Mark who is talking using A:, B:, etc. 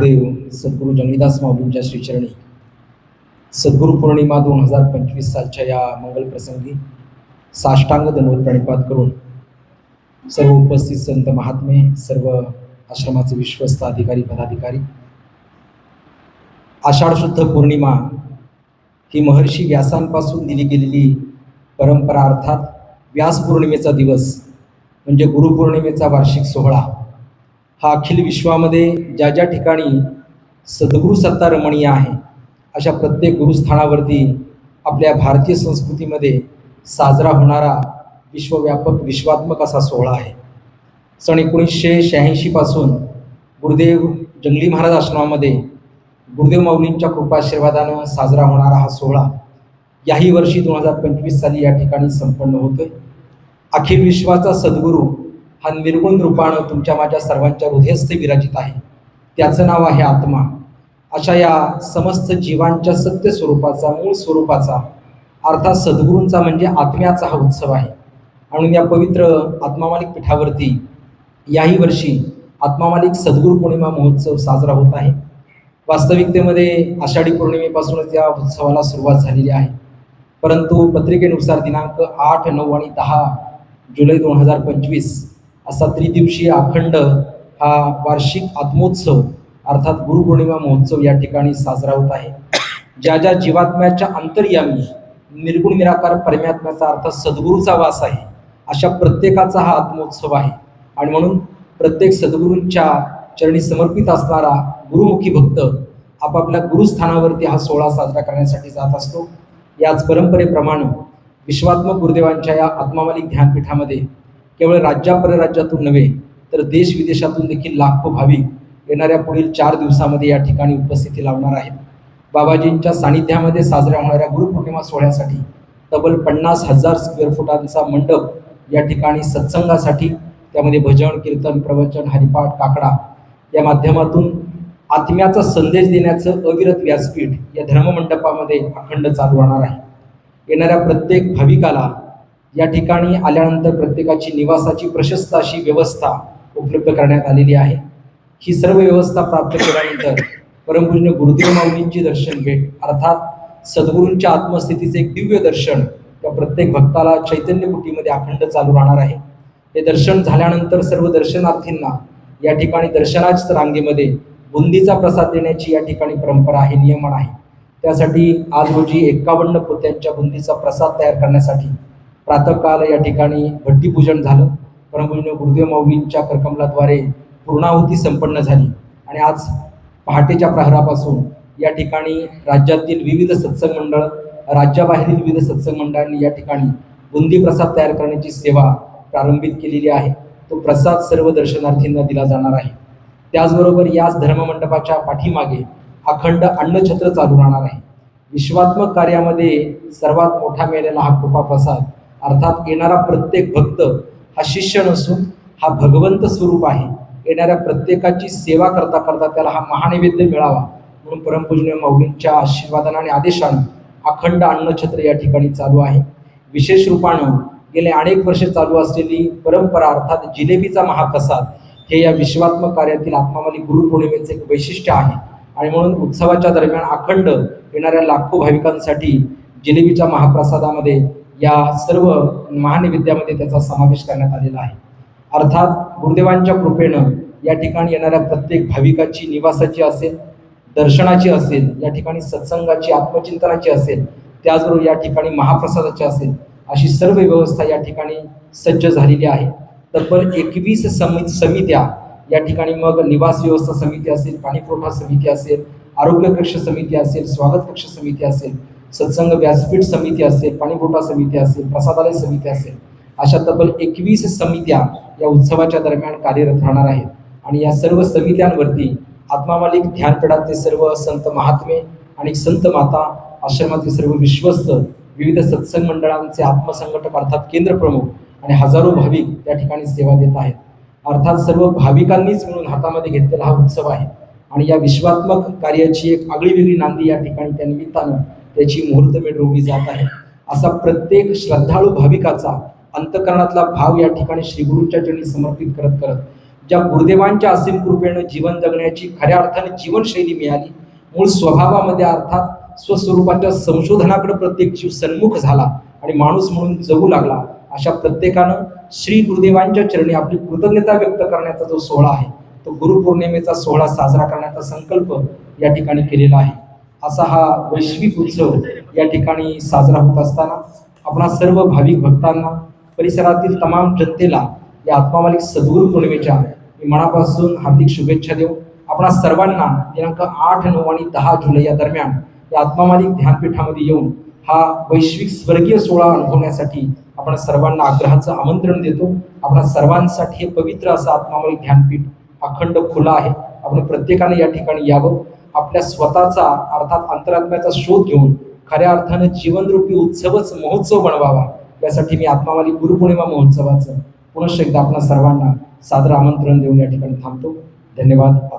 A: देव सद्गुरू जंगलीदास माऊलींच्या श्रीचरणी सद्गुरू पौर्णिमा दोन हजार पंचवीस सालच्या या मंगल प्रसंगी साष्टांग दंडवत प्रणिपात करून सर्व उपस्थित संत महात्मे सर्व आश्रमाचे विश्वस्त अधिकारी पदाधिकारी आषाढ शुद्ध पौर्णिमा ही महर्षी व्यासांपासून दिली गेलेली परंपरा अर्थात व्यास पौर्णिमेचा दिवस म्हणजे गुरुपौर्णिमेचा वार्षिक सोहळा हा अखिल विश्वामध्ये ज्या ज्या ठिकाणी सद्गुरू सत्ता रमणीय आहे अशा प्रत्येक गुरुस्थानावरती आपल्या भारतीय संस्कृतीमध्ये साजरा होणारा विश्वव्यापक विश्वात्मक असा सोहळा आहे. सन एकोणीसशे शहाऐंशीपासून गुरुदेव जंगली महाराज आश्रमामध्ये गुरुदेव माऊलींच्या कृपाशीर्वादानं साजरा होणारा हा सोहळा याही वर्षी दोन हजार पंचवीस साली या ठिकाणी संपन्न होतोय. अखिल विश्वाचा सद्गुरू हा निर्गुण रूपानं तुमच्या माझ्या सर्वांच्या हृदयस्थ विराजित आहे. त्याचं नाव आहे आत्मा. अशा या समस्त जीवांच्या सत्य स्वरूपाचा मूळ स्वरूपाचा अर्थात सद्गुरूंचा म्हणजे आत्म्याचा हा उत्सव आहे. म्हणून या पवित्र आत्मामालिक पीठावरती याही वर्षी आत्मामालिक सद्गुरू पौर्णिमा महोत्सव साजरा होत आहे. वास्तविकतेमध्ये आषाढी पौर्णिमेपासूनच या उत्सवाला सुरुवात झालेली आहे. परंतु पत्रिकेनुसार दिनांक आठ नऊ आणि दहा जुलै दोन हजार पंचवीस असा त्रिदिवसीय अखंड हा वार्षिक आत्मोत्सव अर्थात गुरुपौर्णिमा महोत्सव या ठिकाणी साजरा होत आहे. ज्या ज्या जीवात्म्याच्या अंतर्यामी निर्गुण निराकार परमात्म्याचा अर्थात सद्गुरूचा वास आहे अशा प्रत्येकाचा हा आत्मोत्सव आहे. आणि म्हणून प्रत्येक सद्गुरूंच्या चरणी समर्पित असणारा गुरुमुखी भक्त आपापल्या गुरुस्थानावरती हा सोहळा साजरा करण्यासाठी जात असतो. याच परंपरेप्रमाणे विश्वात्मक गुरुदेवांच्या या आत्मामालिक ध्यानपीठामध्ये केवळ राज्यापरराज्यातून नव्हे तर देश विदेशातून देखील लाखो भाविक येणाऱ्या पुढील चार दिवसामध्ये या ठिकाणी उपस्थिती लावणार आहेत. बाबाजींच्या सानिध्यामध्ये साजऱ्या होणाऱ्या गुरुपौर्णिमा सोहळ्यासाठी तब्बल पन्नास हजार स्क्वेअर फुटांचा मंडप या ठिकाणी सत्संगासाठी त्यामध्ये भजन कीर्तन प्रवचन हरिपाठ काकडा या माध्यमातून आत्म्याचा संदेश देण्याचं अविरत व्यासपीठ या धर्ममंडपामध्ये अखंड चालू राहणार आहे. येणाऱ्या प्रत्येक भाविकाला या ठिकाणी आल्यानंतर प्रत्येकाची निवासाची प्रशस्त अशी व्यवस्था उपलब्ध करण्यात आलेली आहे. ही सर्व व्यवस्था प्राप्त केल्यानंतर परमपूज्य गुरुदेव माऊलींची दर्शन भेट अर्थात सद्गुरूंच्या आत्मस्थितीचे एक दिव्य दर्शन त्या प्रत्येक भक्ताला चैतन्य कुटीमध्ये अखंड चालू राहणार आहे. हे दर्शन झाल्यानंतर सर्व दर्शनार्थींना या ठिकाणी दर्शनाच रांगेमध्ये बुंदीचा प्रसाद देण्याची या ठिकाणी परंपरा आहे नियमन आहे. त्यासाठी आज रोजी एक्कावन्न पोत्यांच्या बुंदीचा प्रसाद तयार करण्यासाठी प्रातःकाल या ठिकाणी भट्टीपूजन झालं. परमपूजन गुरुदेव माऊलींच्या करकमलाद्वारे पूर्णाहुती संपन्न झाली. आणि आज पहाटेच्या प्रहरापासून या ठिकाणी राज्यातील विविध सत्संग मंडळ राज्याबाहेरील विविध सत्संग मंडळांनी या ठिकाणी बुंदी प्रसाद तयार करण्याची सेवा प्रारंभित केलेली आहे. तो प्रसाद सर्व दर्शनार्थींना दिला जाणार आहे. त्याचबरोबर याच धर्ममंडपाच्या पाठीमागे अखंड अन्नछत्र चालू राहणार आहे. विश्वात्मक कार्यामध्ये सर्वात मोठा मिळालेला हा कृपा प्रसाद अर्थात येणारा प्रत्येक भक्त हा शिष्य नसून हा भगवंत स्वरूप आहे. येणाऱ्या प्रत्येकाची सेवा करता करता त्याला हा महानैवेद्य मिळावा. म्हणून परमपूजनीय माऊलींच्या आशीर्वादानं आणि आदेशानं अखंड अन्नछत्र या ठिकाणी चालू आहे. विशेष रूपानं गेले अनेक वर्षे चालू असलेली परंपरा अर्थात जिलेबीचा महाप्रसाद हे या विश्वात्मक कार्यातील आत्मामाली गुरुपौर्णिमेचं एक वैशिष्ट्य आहे. आणि म्हणून उत्सवाच्या दरम्यान अखंड येणाऱ्या लाखो भाविकांसाठी जिलेबीच्या महाप्रसादामध्ये या सर्व महानिविद्यामध्ये त्याचा समावेश करण्यात आलेला आहे. अर्थात गुरुदेवांच्या कृपेनं या ठिकाणी येणाऱ्या प्रत्येक भाविकाची निवासाची असेल दर्शनाची असेल या ठिकाणी सत्संगाची आत्मचिंतनाची असेल त्याचबरोबर या ठिकाणी महाप्रसादाची असेल अशी सर्व व्यवस्था या ठिकाणी सज्ज झालेली आहे. तब्बल एकवीस समित्या या ठिकाणी मग निवास व्यवस्था समिती असेल पाणीपुरवठा समिती असेल आरोग्य कक्ष समिती असेल स्वागत कक्ष समिती असेल सत्संग व्यासपीठ समिती असेल पाणीपुरवठा समिती असेल प्रसादालय समिती असेल अशा तब्बल एकवीस समित्या या उत्सवाच्या दरम्यान कार्यरत राहणार आहेत. आणि या सर्व समित्यांवरती आत्मामालिक ध्यानपीठातले सर्व संत महात्मे आणि संत माता आश्रमाचे सर्व विश्वस्त विविध सत्संग मंडळांचे आत्मसंघटक अर्थात केंद्र प्रमुख आणि हजारो भाविक त्या ठिकाणी सेवा देत आहेत. अर्थात सर्व भाविकांनीच मिळून हातामध्ये घेतलेला हा उत्सव आहे. आणि या विश्वात्मक कार्याची एक आगळी वेगळी नांदी या ठिकाणी त्या निमित्तानं त्याची मुहूर्तमेढ रोवली जात आहे. असा प्रत्येक श्रद्धाळू भाविकाचा अंतकरणातला भाव या ठिकाणी श्रीगुरूंच्या चरणी समर्पित करत करत ज्या गुरुदेवांच्या असीम कृपेनं जीवन जगण्याची खऱ्या अर्थाने जीवनशैली मिळाली मूळ स्वभावामध्ये अर्थात स्वस्वरूपाच्या संशोधनाकडे प्रत्येक जीव सन्मुख झाला आणि माणूस म्हणून जगू लागला अशा प्रत्येकानं श्री गुरुदेवांच्या चरणी आपली कृतज्ञता व्यक्त करण्याचा जो सोहळा आहे तो गुरुपौर्णिमेचा सोहळा साजरा करण्याचा संकल्प या ठिकाणी केलेला आहे. असा हा वैश्विक उत्सव या ठिकाणी साजरा होत असताना आपणा सर्व भाविक भक्तांना परिसरातील तमाम जनतेला या आत्मामालिक सद्गुरू पौर्णिमेच्या मी मनापासून हार्दिक शुभेच्छा देऊ आपणा सर्वांना दिनांक आठ नऊ आणि दहा जुलै या दरम्यान या आत्मामालिक ध्यानपीठामध्ये येऊन हा वैश्विक स्वर्गीय सोहळा अनुभवण्यासाठी आपण सर्वांना आग्रहाचं आमंत्रण देतो. आपण सर्वांसाठी हे पवित्र असं आत्मामालिक ध्यानपीठ अखंड खुला आहे. आपण प्रत्येकाने या ठिकाणी यावं. आपल्या स्वतःचा अर्थात अंतरात्म्याचा शोध घेऊन खऱ्या अर्थानं जीवनरूपी उत्सवच महोत्सव बनवावा. यासाठी मी आत्मावाली गुरुपौर्णिमा महोत्सवाचं पुनश्च एकदा आपल्या सर्वांना सादर आमंत्रण देऊन या ठिकाणी थांबतो. धन्यवाद. आत्मा